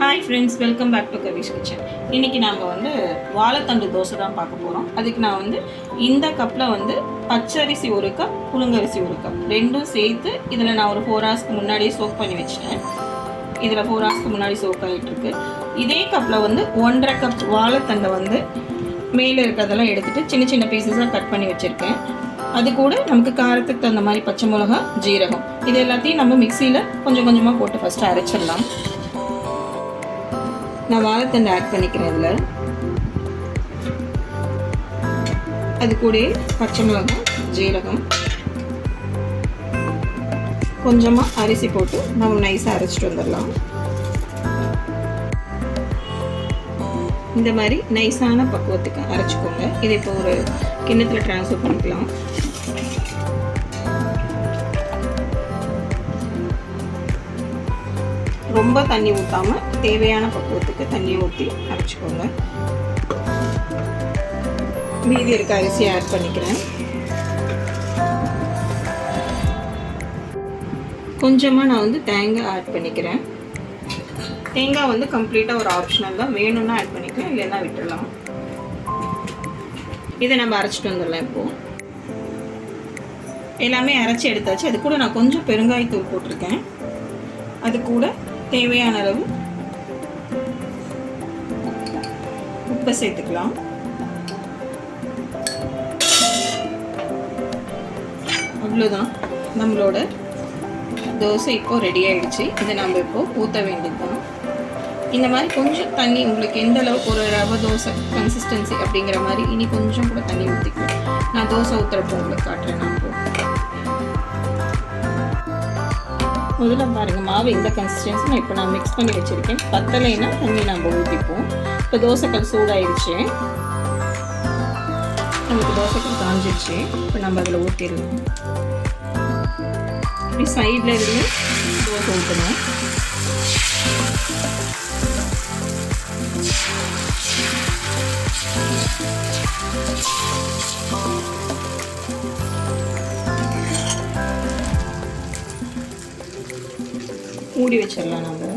Hi friends welcome back to Kavish kitchen இன்றைக்கி நாம் வந்து வாழைத்தண்டு தோசை தான் பார்க்க போகிறோம் அதுக்கு நான் வந்து இந்த கப்பில் வந்து பச்சரிசி ஒரு கப் புழுங்கரிசி ஒரு கப் ரெண்டும் சேர்த்து இதில் நான் ஒரு ஃபோர் ஹவர்ஸ்க்கு முன்னாடியே சோக் பண்ணி வச்சிட்டேன். இதில் ஃபோர் ஹவர்ஸ்க்கு முன்னாடி சோக் ஆகிட்டுருக்கு இதே கப்பில் வந்து ஒன்றரை கப் வாழைத்தண்டை வந்து மேலே இருக்கிறதெல்லாம் எடுத்துகிட்டு சின்ன சின்ன பீசஸாக கட் பண்ணி வச்சுருக்கேன். அது கூட நமக்கு காரத்துக்கு தகுந்த மாதிரி பச்சை மிளகா ஜீரகம். இது எல்லாத்தையும் நம்ம மிக்சியில் கொஞ்சம் கொஞ்சமாக போட்டு ஃபஸ்ட்டு அரைச்சிடலாம். நான் வாழைத்தண்டை ஆட் பண்ணிக்கிறேன் இதில் அது கூட பச்சை மிளகாய் ஜீரகம். கொஞ்சமாக அரிசி போட்டு நம்ம நைஸாக அரைச்சிட்டு வந்துடலாம். இந்த மாதிரி நைஸான பக்குவத்துக்கு அரைச்சிக்கோங்க. இதை இப்போ ஒரு கிண்ணத்தில் ட்ரான்ஸ்ஃபர் பண்ணிக்கலாம். ரொம்ப தண்ணி ஊற்றாமல் தேவையான பக்குவத்துக்கு தண்ணி ஊற்றி அரைச்சிக்கோங்க. மீதி இருக்க அரிசியை ஆட் பண்ணிக்கிறேன். கொஞ்சமாக நான் வந்து தேங்காய் ஆட் பண்ணிக்கிறேன். தேங்காய் வந்து கம்ப்ளீட்டாக ஒரு ஆப்ஷனல் தான். வேணும்னா ஆட் பண்ணிக்கலாம் இல்லைன்னா விட்டுடலாம் இதை நம்ம அரைச்சிட்டு வந்துடலாம் இப்போது எல்லாமே அரைச்சி எடுத்தாச்சு. அது கூட நான் கொஞ்சம் பெருங்காயத்தூள் போட்டிருக்கேன். அது கூட தேவையான அளவு உப்பை சேர்த்துக்கலாம். அவ்வளோதான் நம்மளோட தோசை இப்போது ரெடி ஆகிடுச்சு இதை நம்ம இப்போது ஊற்ற வேண்டியது தான் இந்த மாதிரி கொஞ்சம் தண்ணி உங்களுக்கு எந்த அளவுக்கு ஒரு ரவை தோசை கன்சிஸ்டன்சி அப்படிங்கிற மாதிரி இனி கொஞ்சம் கூட தண்ணி ஊற்றிக்கலாம் நான் தோசை ஊற்றுறப்போ உங்களுக்கு காட்டுறேன் நான் முதல்ல பாருங்கள் மாவு இந்த கன்சிஸ்டன்சி நான் இப்போ நான் மிக்ஸ் பண்ணி வச்சுருக்கேன். பத்தலைன்னா தண்ணி நம்ம ஊற்றிப்போம் இப்போ தோசைக்கல் சூடாயிடுச்சு நமக்கு தோசைக்கல் காஞ்சிடுச்சு இப்போ நம்ம அதில் ஊற்றிடலாம் இப்படி சைடில் இருந்து தோசை ஊற்றணும் மூடி வச்சிடலாம் நம்ம.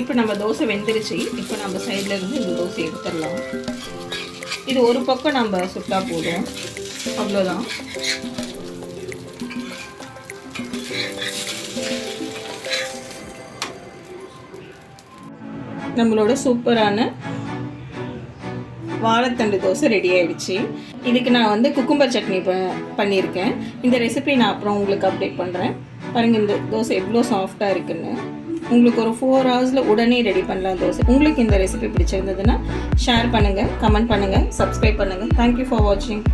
இப்போ நம்ம தோசை வெந்துருச்சு. இப்போ நம்ம சைடில் இருந்து இந்த தோசை எடுத்துடலாம். இது ஒரு பக்கம் நம்ம சுட்டா போதும். அவ்வளோதான் நம்மளோட சூப்பரான வாழைத்தண்டு தோசை ரெடி ஆயிடுச்சு. இதுக்கு நான் வந்து குக்கும்பர் சட்னி ப பண்ணியிருக்கேன். இந்த ரெசிபி நான் அப்புறம் உங்களுக்கு அப்டேட் பண்ணுறேன் பாருங்கள் இந்த தோசை எவ்வளோ சாஃப்டாக இருக்குன்னு. உங்களுக்கு ஒரு ஃபோர் ஹவர்ஸில் உடனே ரெடி பண்ணலாம் தோசை. உங்களுக்கு இந்த ரெசிபி பிடிச்சிருந்ததுன்னா ஷேர் பண்ணுங்கள் கமெண்ட் பண்ணுங்கள் சப்ஸ்கிரைப் பண்ணுங்கள் தேங்க்யூ ஃபார் வாட்சிங்